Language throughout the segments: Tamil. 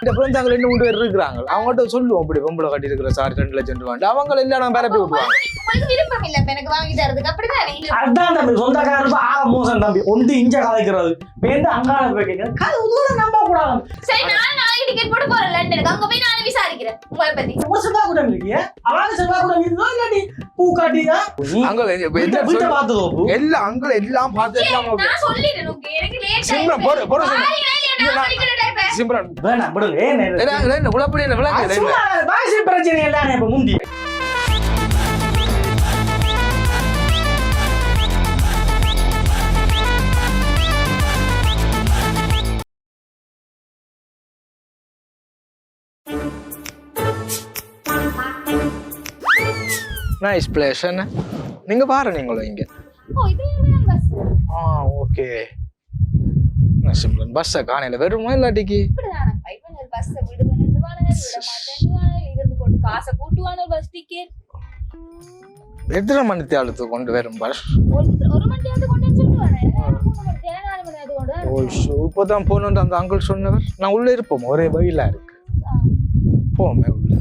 இந்த பிறந்தாங்க ரெண்டு மூணு பேர் இருக்கிறாங்க. அவங்ககிட்ட சொல்லுவோம் அப்படி பொம்பளை கட்டி இருக்கிற சார் ரெண்டு லட்சம் ரூபாய் அவங்க எல்லாம் நான் பரப்பி விட்டுருவாங்க உங்களுக்கு விருப்பம் இல்ல இப்ப எனக்கு வாங்கி தரதுக்கு. அப்படிதானே அதான் தம்பி சொந்தக்காரர் ஆக மோசம் தம்பி. ஒன்று இஞ்ச கதைக்கிறது. வேண்டு அங்காள போய் கேட்கிறது நம்ப கூடாது சரி நான் நாளைக்கு டிக்கெட் போட்டு போறேன் லண்டனுக்கு அங்க போய் நான் விசாரிக்கிறேன். உங்களை பத்தி. ஒரு செவ்வா கூட இருக்கீங்க அவங்க செவ்வா கூட இருந்தோ இல்லாட்டி பூ காட்டியா அங்க வீட்டை என்ன வீட்டை சொல்லு- பார்த்து தோப்பு எல்லாம் அங்க எல்லாம் பார்த்து எல்லாம். நான் சொல்லிட்டேன் உங்க எனக்கு லேட் சிம்ரன் போடு போடு சிம்ரன். வேணாம் விடுங்க ஏன் என்ன, குழப்படி என்ன விளக்கு இல்லை, பிரச்சனை எல்லாம் இப்ப முந்தி? நைஸ் பிளேஸ் என்ன? நீங்க பாரு நீங்களும் இங்க ஆ ஓகே. சிம்ரன் பஸ்ஸை காணையில வருமா இல்லாட்டிக்கு? எத்தனை மணி தேளத்துக்கு கொண்டு வரும் பஸ் இப்போதான் போகணுன்ற அந்த அங்கிள் சொன்னவர். நான் உள்ள இருப்போம். ஒரே வழியில இருக்கு. போமே உள்ள.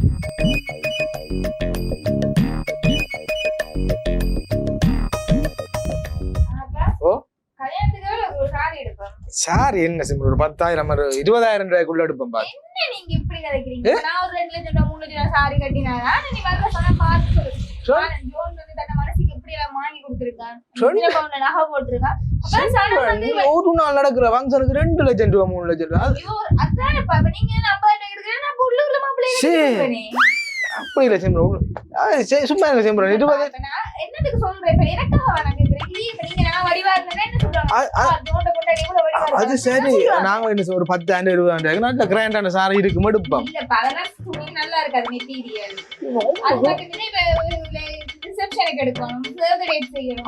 சார் என்ன சிம்ரன் ஒரு பத்தாயிரம் ஒரு இருபதாயிரம் ரூபாய்க்குள்ள எடுப்போம் பாரு. என்ன நீங்க இப்படி கதைக்கிறீங்க? நான் ஒரு ரெண்டு லட்சம் ரூபாய் மூணு லட்சம் ரூபாய் சாரி கட்டினாரா நீ வரல சொன்னா பார்த்து சொல்லு. சொல். ஆனா, ஜோன் வந்து தன்னை மனசுக்கு எப்படி எல்லாம் வாங்கி கொடுத்திருக்கான் சொல். சின்ன பவுன்ல நகை போட்டிருக்கான் அப்புறம் சடை வந்து ஒரு நாள் நடக்கிற ஃபங்க்ஷனுக்கு ரெண்டு லட்சம் ரூபா மூணு லட்சம் ரூபா நீங்க எடுக்கிறேன் உள்ளூர்ல மாப்பிள்ளை சே. எடுக்கிறேனே. அப்படி இல்லை சிம்ரன் அது சரி, சும்மா இருங்க சிம்ரன் இருபது அது. சரி? நாங்க என்ன ஒரு பத்தாயிரம் இருபதாயிரம் நல்ல கிராண்டான சாரி இருக்கு மடுப்போம் நல்லா இருக்காது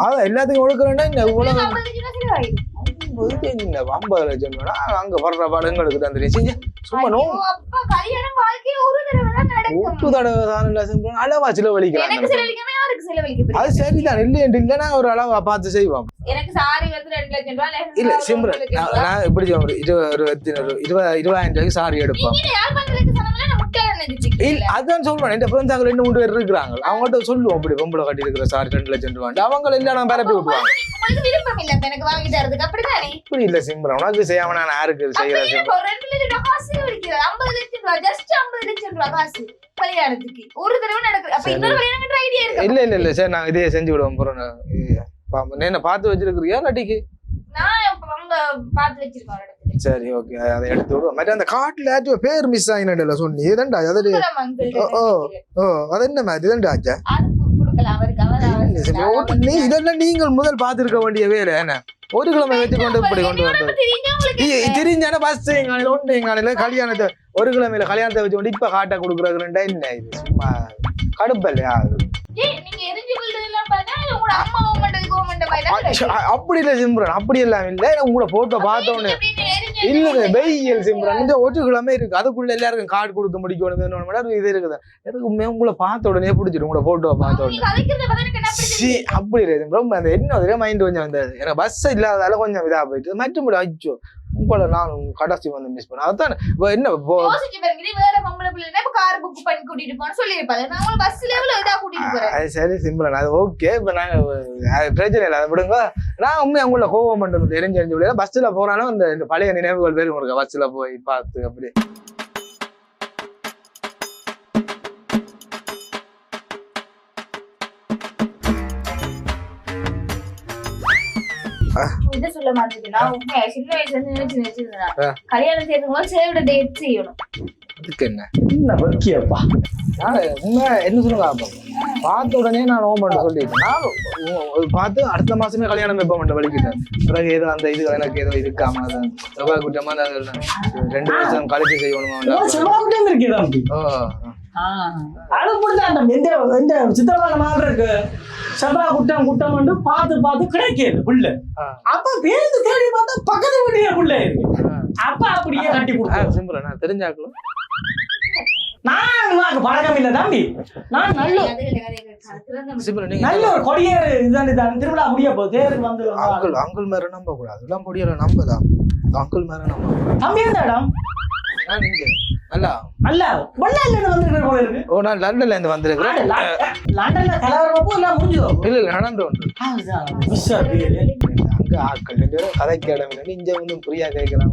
அதான் எல்லாத்துக்கும் ஒழுக்கிறேன்னா இந்த உலகம் ஐம்பது லட்சம் அங்க வர்ற படங்களுக்கு தான் தெரியும் சும்மா நோ அப்பா கல்யாணம் வாழ்க்கையில ஒரு தடவை ஒட்டு தடவை தான் அளவா செலவழிக்கலாம். எனக்கு செலவழிக்காம யாருக்கு செலவழிக்க அது சரிதான். இல்லை இல்லைன்னா ஒரு அளவா பார்த்து செய்வோம். இல்ல சிம்ரன் நான் எப்படி சொல்றேன் இருபது ஒரு எத்தனை ஒரு இருபது இருபதாயிரம் ரூபாய்க்கு சாரி எடுப்போம். அதான் சொல்றேன். ஃப்ரெண்ட்ஸ் அங்க ரெண்டு மூணு பேர் இருக்கிறாங்க. அவங்ககிட்ட சொல்லுவோம் அப்படி பொம்பளை கட்டி இருக்கிற சாரி ரெண்டு லட்சம் ரூபாய் அவங்க நான் பரப்பி உங்களுக்கு விருப்பம் இல்ல உனக்கு செய்யாம நான் யாருக்கு செய்யற ஒரு தடவை நடக்குது. இல்ல இல்ல இல்ல சரி நாங்க இதே செஞ்சு விடுவோம் என்ன பார்த்து வச்சிருக்கிறியா இல்லாட்டிக்கு? நான் அவங்க பார்த்து வச்சிருக்கோம் சரி ஓகே அதை எடுத்து விடுவோம் மற்ற அந்த காட்டுல ஆச்சும் பேர் மிஸ் ஆகினல சொன்னி. இதண்டா அது ஓ, ஓ. அது என்ன மாதிரி? இதண்டா ஆச்சா? இதெல்லாம் நீங்கள் முதல் பார்த்திருக்க வேண்டிய வேலை என்ன? ஒரு கிழமை வச்சு கொண்டு இப்படி கொண்டு தெரிஞ்சவங்களுக்கு தெரிஞ்சான பஸ் எங்காலையில ஒன்று எங்காலையில கல்யாணத்தை ஒரு கிழமையில கல்யாணத்தை வச்சு கொண்டு இப்ப காட்ட கொடுக்குறதுன்றா என்ன இது? சும்மா கடுப்பல்லையா? அப்படி இல்ல சிம்ரன் அப்படி எல்லாம் இல்ல உங்களோட போட்டோ பார்த்தோன்னு. இல்ல வெயில் சிம்ரன். இந்த ஒரு கிழமை இருக்கு. அதுக்குள்ள எல்லாருக்கும் கார்டு கொடுத்து முடிக்கணும் இது இருக்குது. எனக்கு உண்மையா உங்களை பார்த்த உடனே பிடிச்சிடும். உங்களோட போட்டோ பார்த்த உடனே? அப்படி இல்லை ரொம்ப அந்த என்ன மைண்ட் கொஞ்சம் வந்தது. எனக்கு பஸ் இல்லாததால கொஞ்சம் இதா போயிட்டு மற்றபடி அச்சோ உங்களை நான் கடைசி வந்து மிஸ் பண்ணேன் அதான்? என்ன பண்ணி சரி சிம்பிள் அது ஓகே இப்போ நாங்கள் பிரச்சனை இல்லை. அதை விடுங்க. நான் உண்மையாக உங்களை கோவம் பண்ணுறது தெரிஞ்சு தெரிஞ்சு விட பஸ்ஸில் போனாலும் இந்த பழைய நினைவுகள் பேரும் இருக்கு பஸ்ஸில் போய் பார்த்து அப்படி இதை சொல்ல மாட்டேங்குது. நான் உண்மையா சின்ன வயசுல இருந்து நினைச்சு. கல்யாணம் செய்யறதுக்கு save the date செய்யணும். அதுக்கு என்ன என்ன நான் உண்மை என்ன சொல்லுங்க பார்த்த உடனே நான் ஓம் பண்ண சொல்லிட்டேன் நான் பார்த்து அடுத்த மாசமே கல்யாணம் வைப்ப மாட்டேன் வலிக்கிட்டேன் பிறகு ஏதோ அந்த இது எனக்கு ஏதோ இருக்காம செவ்வாய் குற்றமா அது ரெண்டு வருஷம் கழிச்சு செய்யணுமா செவ்வாய்க்கிட்டே இருக்கே தம்பி அது முடிதான் எந்த எந்த சித்திரமான மாதிரி இருக்கு. செவ்வாய் குட்டம் குட்டம் வந்து பார்த்து பார்த்து கிடைக்காது புள்ள. அப்ப பேருந்து தேடி பார்த்தா பக்கத்து வீட்டுல புள்ள இருக்கு. அப்ப அப்படியே கட்டி கொடுத்தாரு சிம்பிள் நான் தெரிஞ்சாக்கலாம் நான் உனக்கு பழக்கம் இல்லை தம்பி. நான் நல்ல நல்ல ஒரு கொடியேறு இதுதான் திருவிழா முடிய போகுது தேருக்கு வந்து அங்கிள் அங்கிள் மேல நம்ப கூடாது எல்லாம் நம்பலாம் அங்கிள் மேல நம்ப. தம்பி எந்த இடம்? நான் இங்க. அல்ல. வந்துருக்கிற போல இருக்கு. ஓ நான் லண்டன்ல இருந்து வந்திருக்கிறேன். லண்டன்ல கலவரப்போ எல்லாம் முடிஞ்சதோ? இல்ல இல்ல நடந்து ஒன்று அங்க ஆட்கள் ரெண்டு பேரும் கதைக்கு இடம் இல்லை இங்க வந்து ஃப்ரீயா கேட்கலாம்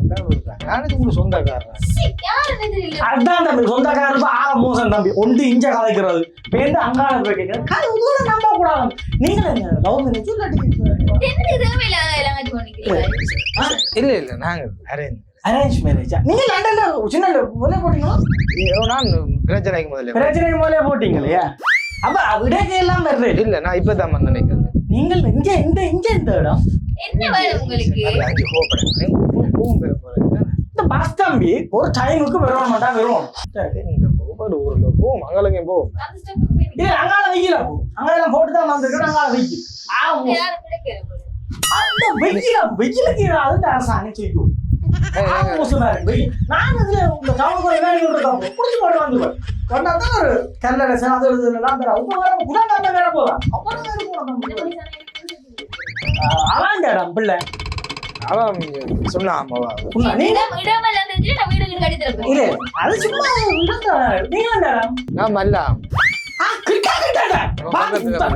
நானும் உங்களுக்கு சொந்தக்காரன். அதான் தம்பி சொந்தக்காரர் ஆக மோசம் தம்பி. ஒன்று இஞ்ச கதைக்கிறது பேருந்து அங்காள போய் கேட்கிறது. கதை உதவிட நம்ப கூடாது நீங்களும் லவ் மேரேஜ் இல்லாட்டி என்னத்துக்கு தேவையில்லாத எல்லாம் கட்டி கொண்டிருக்கிறீங்க? இல்ல இல்ல நாங்க அரேஞ்ச். அரேஞ்ச் மேரேஜா நீங்க லண்டன்ல சின்ன முதல்ல போட்டீங்களா? நான் பிரச்சனைக்கு முதல்ல பிரச்சனை முதல்ல போட்டீங்க இல்லையா? அப்ப விடக்கை எல்லாம் வருது. இல்ல நான் இப்பதான் வந்து நினைக்கிறேன் நீங்கள் இங்க இந்த இங்க இந்த இடம். என்ன வேணும் உங்களுக்கு? இந்த பஸ் தம்பி ஒரு டைமுக்கு வருவான் மாட்டா வருவோம் கோபாடு ஊர்ல போவோம் அங்கலங்க போவோம் இல்ல அங்கால வைக்கல போ. அங்கால போட்டு தான் வந்திருக்கோம் அங்கால வைக்கி. அந்த வெயில வெயிலுக்கு அது அரசாணை செய்யும் நான் இதுல இந்த டவுனுக்கு ஒரு வேலை புடிச்சு போட்டு வந்துருவேன் வந்தா தான் ஒரு கல்லறை அது இது எல்லாம் தர உங்க வர குடாங்க அந்த வேற போதா அப்புறம் வேற அதான் இடம் பிள்ளை. அவன் அது சும்மா நீங்க நான்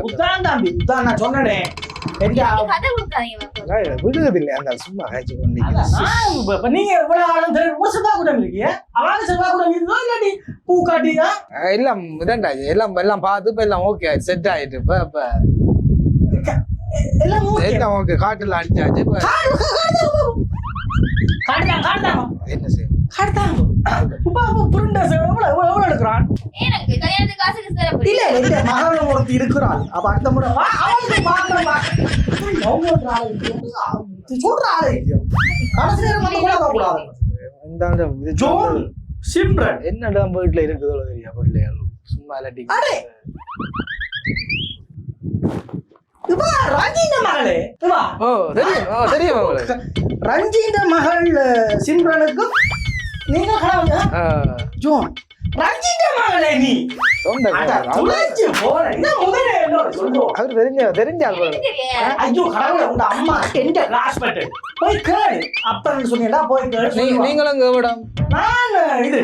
உத்தான் தம்பி, உத்தான் நான் சொன்னனே. விடுவதில்லை அந்த சும்மா நீங்க? எல்லாம் இதாண்டாச்சு எல்லாம் எல்லாம் பார்த்து இப்ப எல்லாம் ஓகே செட் ஆயிட்டு இப்ப இப்ப எல்லாம் ஓகே காட்டுல அடிச்சாச்சு. என்ன செய்யும் எடுக்கிறான்? இல்ல, இல்ல, ஒருத்தி இருக்கிறாள். அப்ப அடுத்த முறை சொல்ற ஆளு. கடைசி நேரம் வந்து கூட பார்க்கக்கூடாது. இந்த இது ஜோன் சிம்ரன். என்னடா வீட்டுல இருக்குதோ தெரியா பிள்ளைகள் சும்மா இல்லாட்டி ரஞ்சின மகளே. சிம்ரனுக்கும் நீங்க ஆ, ஜோன் ரஞ்சின மகளே நீ. துளைச்சு போற. இதான் முதல்ல என்னோட சொல்லுவோம் அவர் தெரிஞ்ச தெரிஞ்ச ஆள் போல. தெரியலையா? ஐயோ கடவுளே உங்க அம்மா எந்த ஹாஸ்பிட்டல் போய் கேளு. அப்பன்னு சொன்னீங்களா போய் கேளு நீ சொல்லுவாங்க. நீங்களும் இங்க விடம் நான் இது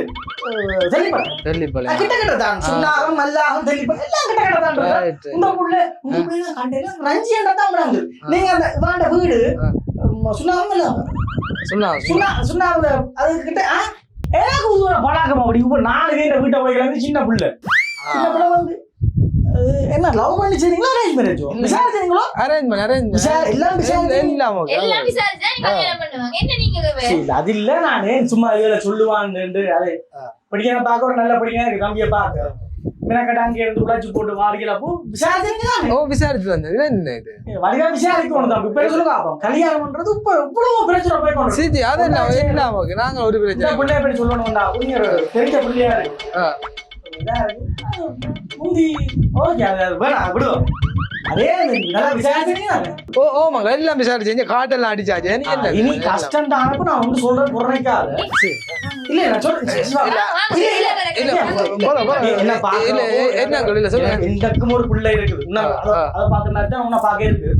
டெல்லிப்பல கிட்ட கிட்ட தான். சுண்ணாகம் மல்லாகம் தெளிப்பேன் எல்லாம் கிட்ட கிட்ட தான் இருக்கு. Right. உங்க புள்ள உங்க புள்ள கண்டையில ரஞ்சி தான் விடாங்க நீங்க அந்த வீடு சுண்ணாகம் மல்லாகம் சொன்னா சுண்ணா சுண்ணாங்க அது கிட்ட? எனக்கு உதுவா பழக்கம் அப்படி. இப்போ நாலு பேர் வீட்டை போய்க்கிறாங்க சின்ன புள்ள. சின்ன புள்ள வந்து என்ன லவ் பண்ணி செய்றீங்களா அரேஞ்ச் மேரேஜோ விசாரிச்சீங்களோ அரேஞ்ச் பண்ண அரேஞ்ச் விசாரி- எல்லாம் விசாரிச்சு- எல்லாம் ஓகே எல்லாம் விசாரிச்சா நீ கல்யாணம் பண்ணுவாங்க. என்ன நீங்க வே- சரி, அது இல்ல நானே சும்மா இதுல சொல்லுவான்னு அது படிக்கிற பார்க்க ஒரு நல்ல இருக்கு தம்பியை பார்க்க. மினக்கட்ட அங்கே இருந்து உழைச்சு போட்டு ஓ விசாரிச்சு வந்தது. இது என்ன இது? வடிவா விசாரிக்கணும் தம்பி இப்ப சொல்லுங்க அப்போ. கல்யாணம் பண்றது இப்ப இவ்வளவு பிரச்சனை போய் கொண்டு சிஜி அதெல்லாம் எல்லாம் ஓகே நாங்க ஒரு இந்த பிரச்சனை பிள்ளைய பற்றி சொல்லணும்டா. புரியுற தெரிஞ்ச பிள்ளையா இருக்கு. ஆ. இதா இருக்கு. அது முந்தி. ஓகே அது அது வேணாம் விடுவோம் அதே நல்லா விசாரிச்சீங்க ஓ ஓ மங்க எல்லாம் விசாரிச்சு காட்டெல்லாம் அடிச்சாச்சு இனி கஷ்டம் தான் நான் வந்து சொல்றேன் புறணைக்காத இல்ல நான் சொல்றேன் ஒரு பிள்ளை இருக்குது அத- பார்த்த உன்னை பார்க்க இருக்கு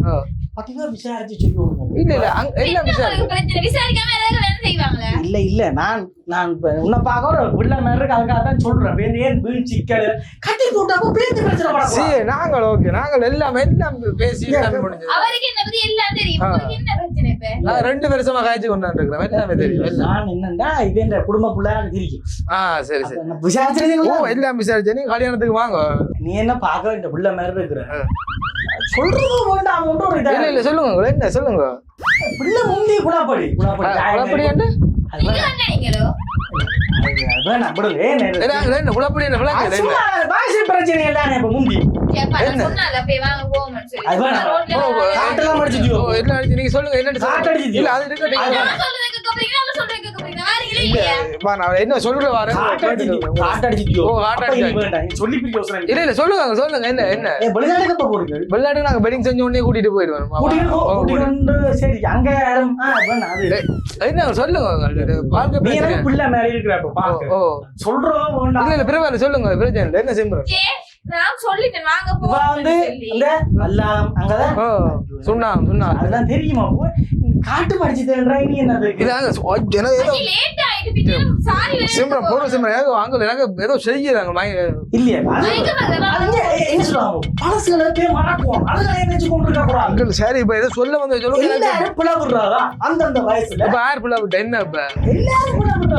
விசாரிச்சு சொல்லி இல்ல இல்ல அங்க என்ன? விசாரிக்காம? இல்ல இல்ல நான் நான் உன்னை பார்க்க ஒரு பிள்ளை மாதிரி இருக்கு அதுக்காக தான் சொல்றேன். வேற ஏன் வீண் சிக்கல் கட்டி கூட்டாக்கும் பேருந்து பிரச்சனை சி படக்கூடாது நாங்கள் ஓகே நாங்கள் எல்லாம் எல்லாம் பேசி எல்லாம் முடிஞ்சது. அவருக்கு என்ன பத்தி எல்லாம் தெரியும்? என்ன பிரச்சனை இப்ப? நான் ரெண்டு வருஷமா காய்ச்சி கொண்டாந்து இருக்கிறேன் எல்லாமே தெரியும்? நான் என்னன்னா இவன் குடும்ப பிள்ளை எனக்கு தெரியும். ஆ சரி சரி. நான் ஓ எல்லாம் விசாரிச்சு நீ கல்யாணத்துக்கு வாங்க. நீ என்ன பார்க்க இந்த பிள்ளை மாதிரி இருக்கிற. சொல்றது வேண்டாம் ஒன்றும் ஒரு இல்ல இல்ல சொல்லுங்க என்ன சொல்லுங்க. பிள்ளை முந்தி குழாப்படி குழப்படி. என்ன. என்ன? என்ன என்ன என்ன பிரச்சனை எல்லாம் இப்ப முந்தி. என்ன? சொல்லுங்க என்னன்னு என்ன சொல்ற வாரு இல்ல. இல்ல சொல்லுங்க சொல்லுங்க. என்ன என்ன? வெளிநாட்டுக்கு எப்ப போறீங்க? வெள்ளாட்டு நாங்க பெட்டிங் செஞ்ச உடனே கூட்டிட்டு போயிடுவோம் சரி அங்க என்ன சொல்லுங்க சொல்றோம் இல்ல இல்ல சொல்லுங்க பிரச்சனை என்ன ஏ, நான் சொல்லிட்டேன் வாங்க இப்ப வந்து இந்த எல்லாம் அங்கதான். ஓ சொன்னா சொன்னா அதெல்லாம் தெரியுமா போ காட்டு படிச்சுட்டேன்றா நீ என்னது? இதாங்க எனக்கு ஏதோ அது லேட் ஆயிட்டு பின்ன சாரி வேற சிம்ரன் பொருள் சிம்ரன் ஏதோ அங்க எனக்கு ஏதோ செய்யுதாங்க மய- இல்லையா அது என்ன மறக்குவோம். அங்கிள் சரி இப்ப ஏதோ சொல்ல வந்து சொல்லுங்க எல்லாரும் வயசுல. இப்ப யார் பிள்ளை விட்ட என்ன இப்ப? எல்லாரும் என்ன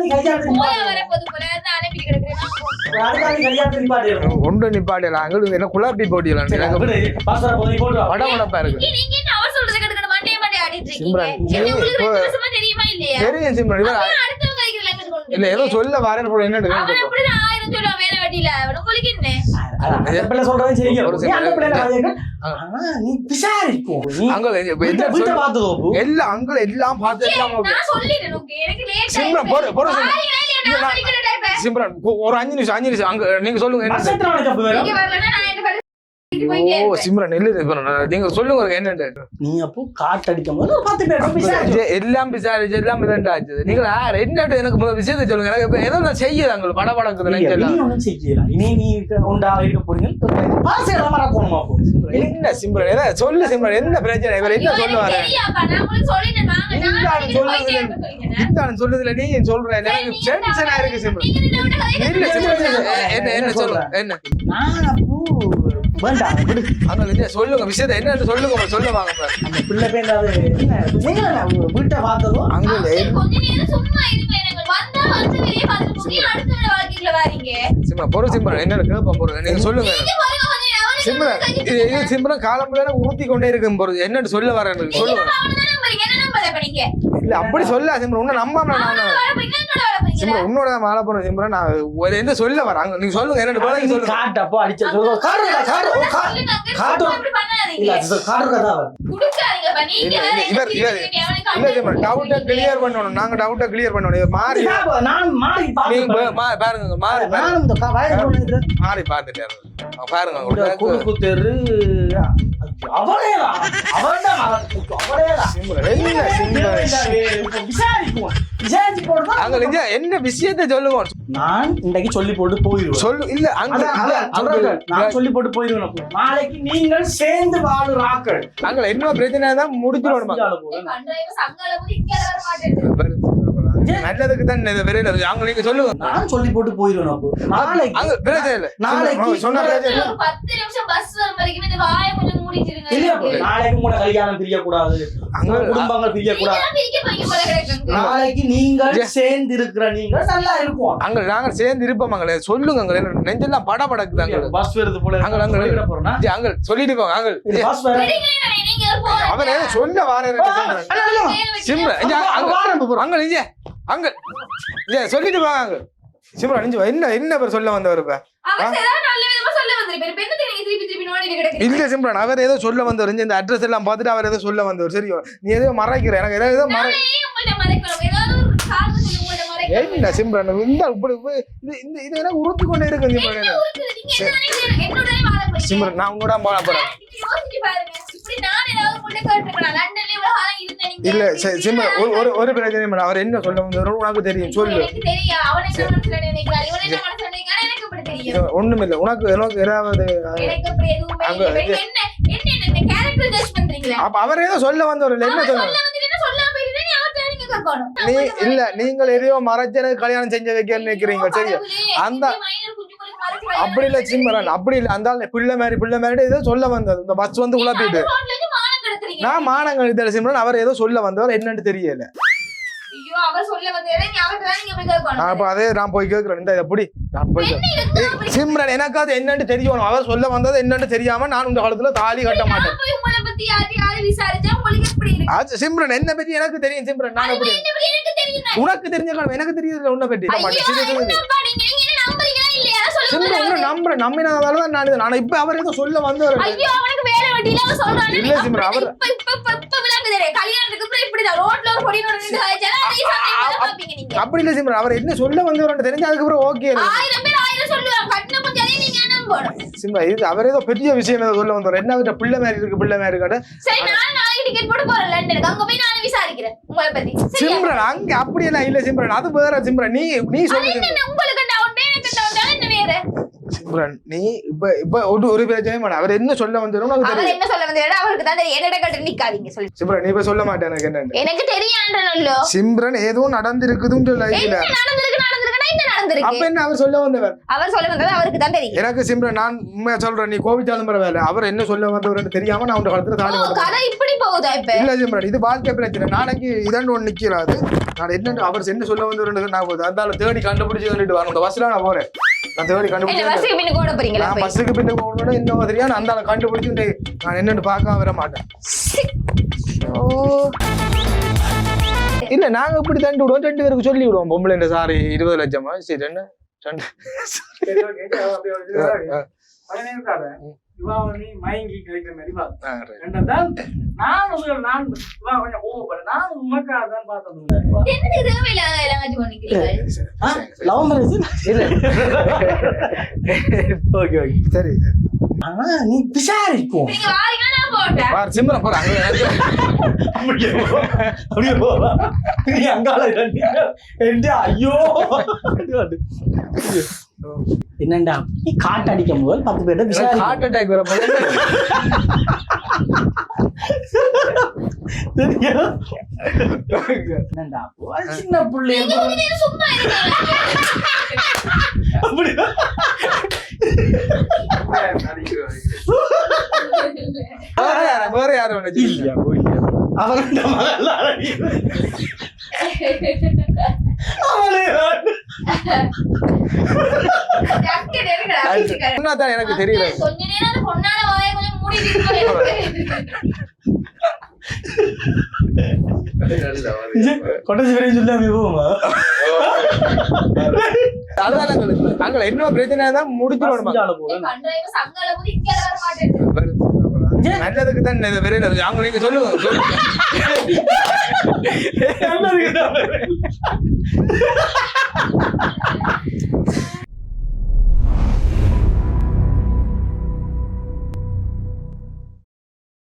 நீ கல்யாணத்துக்கு போய. வர போது போல இருந்து அனுப்பிட்டு ஒன்று நிப்பாட்டியலாம் அங்கிள் என்ன குழாப்பி போட்டியலாம் சரி, எனக்கு விடு. பாஸ்வர போது நீ போட்டு வா. படபடப்பா இருக்கு. தெரியுமா இல்லையா? தெரியும் சிம்ரன். இவர்? இல்ல ஏதோ. சொல்ல வரேன் போல. என்ன? எல்லாம் அங்கிள் எல்லாம் பார்த்து சிம்ரன் ஒரு அஞ்சு நிமிஷம் அஞ்சு நிமிஷம். அங்க நீங்க சொல்லுங்க என்ன ஓ. சிம்ரன் இல்ல நீங்க சொல்லுங்க என்னன்னு நீ அப்போ போது பேர் விசாரிச்சு. இது எல்லாம் விசாரிச்சு எல்லாம் இதண்டாச்சு நீங்க யார் என்னட்டு எனக்கு விஷயத்தை சொல்லுங்க. எனக்கு ஏதோ நான் அங்க பட படக்குது ஒண்ணும் செய்யலாம் இனி நீ உண்டா இருக்க போறீங்க? என்ன சிம்ரன்? ஏதோ சொல்லு சிம்ரன். என்ன பிரச்சனை? இவர் என்ன ஐயோ, சொல்ல எனக்கு வர தெரியாப்பா, நான் உங்களுக்கு சொல்லிட்டேன், வாங்க, நான் இந்த ஆளு அன்னைக்கு சொல்லுது போயிட்டே இல்ல. இருப்பேன் சொல்லிட்டேன். இந்த சொல்றதுல நீ சொல்ற? எனக்கு டென்ஷனா இருக்கு சிம்ரன். சிம்ரன் என்ன என்ன சொல்லுங்க என்ன? நான் அப்போ வேண்டாம். விடு. அங்க இல்ல, சொல்லுங்க விஷயத்தை என்னன்னு சொல்லுங்க சொல்ல வாங்க. அந்த பிள்ளை பேர் என்ன என்ன, உங்க வீட்டை பார்த்ததும்? அங்க சும்மா பொறு சிம்ரன் என்னன்னு கேட்போம் பொறு? நீங்க சொல்லுங்க. சிம்ரன் இது இது சிம்ரன் காலம் ஊத்தி கொண்டே இருக்கும் பொறுத்து என்னன்னு சொல்ல வரேன் சொல்லுங்க. என்ன? இல்ல அப்படி சொல்ல சிம்ரன் உன்ன நம்பாம நான் சிம்ரன் உன்னோட வாழ போறேன் சிம்ரன் நான் ஒரு என்ன சொல்ல வரேன்? அங்க நீங்க சொல்லுங்க பதில் நீ சொல்லுங்க. காட்டு அப்போ அடிச்ச சொல்லுங்க, காட்டும். சும்மா இப்படி பண்ணாதீங்க. இல்ல அது காடு கதா என்ன இவர் இவர் இல்ல சிம்ரன் டவுட்டை? கிளியர் பண்ணணும். நாங்க டவுட்டை கிளியர் பண்ணணும். இவர் மாறி நான் மாறி பாருங்க மாறி பாருங்க. மாறி பாத்துட்டாரு அவன் பாருங்க குறுக்கு தெரு அவளேதான் என்ன விஷயத்தை சொல்லுங்க நான் இன்றைக்கு சொல்லி போட்டு போயிடுவேன். சொல்லு இல்ல அங்க. நான் சொல்லி போட்டு போயிடுவேன். நாளைக்கு நீங்கள் சேர்ந்து வாழுற ஆக்கள் அங்க என்ன பிரச்சனை தான் முடிச்சிடணும் நல்லதுக்கு தான் இருக்கு. அங்க நீங்க சொல்லுங்க. நான் சொல்லி போட்டு போயிடுவேன் அப்போ. நாளைக்கு. அங்க பிரச்சனை இல்ல. நாளைக்கு. சொன்ன பத்து நிமிஷம் பஸ் வரும் வரைக்கும் இந்த வாயை கொஞ்சம் மூடிட்டு இருங்க. இல்லையா? நாளைக்கு உங்களோட கல்யாணம் பிரியக்கூடாது. அங்க குடும்பங்கள் பிரியக்கூடாது. நாளைக்கு நீங்கள் சேர்ந்து இருக்கிற நீங்கள் நல்லா இருக்கும் அங்க நாங்க சேர்ந்து இருப்போம் அங்க. சொல்லுங்க அங்க என்ன நெஞ்செல்லாம் பட படக்குது அங்க பஸ் வருது போல அங்க, அங்க. ஜி, அங்க. சொல்லிட்டு போங்க அங்க. இது பஸ் வர நீங்க. அவர் சொல்ல வார சிம்ரன் இங்க அங்க அங்க. நிஞ்ச அங்க இங்க சொல்லிட்டு போங்க அங்க. சிம்ரன் நிஞ்சு என்ன என்ன பேர் சொல்ல வந்தவர்? இல்ல சிம்ரன் அவர் ஏதோ சொல்ல வந்தவர். இந்த அட்ரஸ் எல்லாம் பார்த்துட்டு அவர் ஏதோ சொல்ல வந்தவர். சரி நீ ஏதோ மறைக்கிற. எனக்கு ஏதோ ஏதோ மறை என்ன சிம்ரன் இந்த இப்படி இது இந்த இது என்ன உறுத்தி கொண்டே இருக்கு சிம்ரன். சிம்ரன் நான் உங்களோட வாழ போறேன். ஏதாவது. இல்ல சிம்ரன் ஒரு ஒரு இல்லை. அவர் என்ன சொல்ல உனக்கு தெரியும் சொல்லு? ஒண்ணும் இல்ல. உனக்கு ஏதாவது எனக்கு பண்றீங்களா? அப்ப அவர் ஏதோ சொல்ல வந்தவர் இல்ல என்ன சொல்ல சொல்ல வந்துட்டு என்ன சொல்லாம போயிட்டா நீ இல்ல நீங்கள் எதையோ மறைச்சு எனக்கு கல்யாணம் செஞ்ச வைக்க நினைக்கிறீங்க? சரி கடவுளே, அந்த- அப்படி இல்ல சிம்மரன் அப்படி இல்ல. அந்த பிள்ளை மாதிரி பிள்ளை மாதிரி ஏதோ சொல்ல வந்தது. இந்த பஸ் வந்து குழப்பிட்டு. நான் மானங்கள் இதில் சிம்ரன் அவர் ஏதோ சொல்ல வந்தவர் என்னன்னு தெரியல. சிம்ரன் எனக்கு அது என்னன்னு தெரியணும். அவர் சொல்ல வந்தது என்னன்னு தெரியாம நான் இந்த காலத்துல தாலி கட்ட மாட்டேன். விசாரிச்சா உங்களுக்கு எப்படி இருக்கு? அது சிம்ரன் என்ன பத்தி எனக்கு தெரியும் சிம்ரன் நான் எப்படி எனக்கு தெரியும். உனக்கு தெரிஞ்ச காலம் எனக்கு உன்னை? சொல்லுங்க சிம்ரன் உன்னை. நம்புறேன் நம்பினதால தான் நான் இப்ப அவர் ஏதோ சொல்ல வந்தவர் ஐயோ, அவனுக்கு வேலை வெட்டியில அவன் சொல்றான்னு இல்ல சிம்ரன், அவர்- இப்ப- இப்ப- இப்ப-. கல்யாணத்துக்கு அப்புறம் ரோட்ல ஒரு அப்படி இல்ல சிம்ரன் அவர் என்ன சொல்ல வந்தவர்னு தெரிஞ்சு அதுக்கப்புறம் ஓகே ஆயிரம் பேர் ஆயிரம் சொல்லுவாங்க கட்டின சிம்ரா இது அவர் ஏதோ பெரிய விஷயம் ஏதோ சொல்ல வந்தவர் என்ன அவர்கிட்ட பிள்ளை மாதிரி இருக்கு பிள்ளை மாதிரி இருக்காரு சரி நான் நாளைக்கு டிக்கெட் போட்டு போறேன் லண்டனுக்கு அங்க போய் நான் விசாரிக்கிறேன் உங்களை பத்தி. சிம்ரன் அங்க அப்படியெல்லாம் இல்ல சிம்ரன். அது வேற சிம்ரன். நீ நீ சொல்லு என்ன உங்களுக்கு டவுன் எனக்கு டவுன் என்ன வேற? சிம்ரன் நீ இப்ப இப்ப ஒரு ஒரு பிரச்சனையும் அவர் என்ன சொல்ல அவர் தெரியும். என்ன சொல்ல வந்தாரு? அவருக்கு தான் தெரியும். என்னிட கட்டு நிக்காதீங்க சொல்லி சிம்ரன் நீ இப்ப சொல்ல மாட்டேன் எனக்கு என்னன்னு. எனக்கு தெரியாண்டனல்லோ சிம்ரன் ஏதோ நடந்திருக்குதுன்னு சொல்ல இல்ல என்ன நடந்திருக்கு? அப்ப அவர் சொல்ல வந்தவர்? அவர் சொல்ல வந்தது அவருக்கு தான் தெரியும். எனக்கு சிம்ரன் நான் உண்மையா சொல்றேன் நீ கோவிச்சாலும் பரவாயில்ல அவர் என்ன சொல்ல வந்தவர் தெரியாம நான் உங்க காலத்துல வந்தேன் கதை இப்படி போகுதா இப்ப? இல்ல சிம்ரன் இது வாழ்க்கை பிரச்சனை. நாளைக்கு இதாண்டு ஒண்ணு நிக்கிறாது நான் என்ன அவர் என்ன சொல்ல வந்தவர் நான் போகுது அதனால தேடி கண்டுபிடிச்சு சொல்லிட்டு வரணும். இந்த பஸ்ல நான் போறேன். கண்டுபிடிச்சு கூட போறீங்களா நான்? பஸ்ஸுக்கு பின்ன போகணும் இன்னும் தெரியா நான் அந்த கண்டுபிடிச்சு நான் என்னன்னு பார்க்காம வர மாட்டேன். ஓ. இல்ல நாங்க இப்படி தண்டு விடுவோம் ரெண்டு பேருக்கு சொல்லி விடுவோம். பொம்பளை சாரி இருபது லட்சமா? சரி என்ன. சரி ஆனா, நீ விசாரிக்கும் பாரு, சிம்ரன் போறாங்க அப்படியே போ. அப்படியே போ. நீ அங்கால இறங்கி. என்டா, ஐயோ. என்னண்டா? நீ காட்டு அடிக்கும் போது பத்து பேர்ட்ட விசாரி ஹார்ட் அட்டாக் வர போது? என்னண்டா? சின்ன பிள்ளை. நீங்க வேற யாரு- வேற யாரும் எனக்கு தெரியல கொஞ்ச நேரம் பொண்ணால வாயை கொஞ்சம் சொல்லாம அதான் நாங்கள் என்ன பிரச்சனை தான் முடிச்சிடணுமா நல்லதுக்கு தான் இந்த வெறும் நல்லது அவங்க நீங்க சொல்லுங்க. நல்லதுக்கு தான்.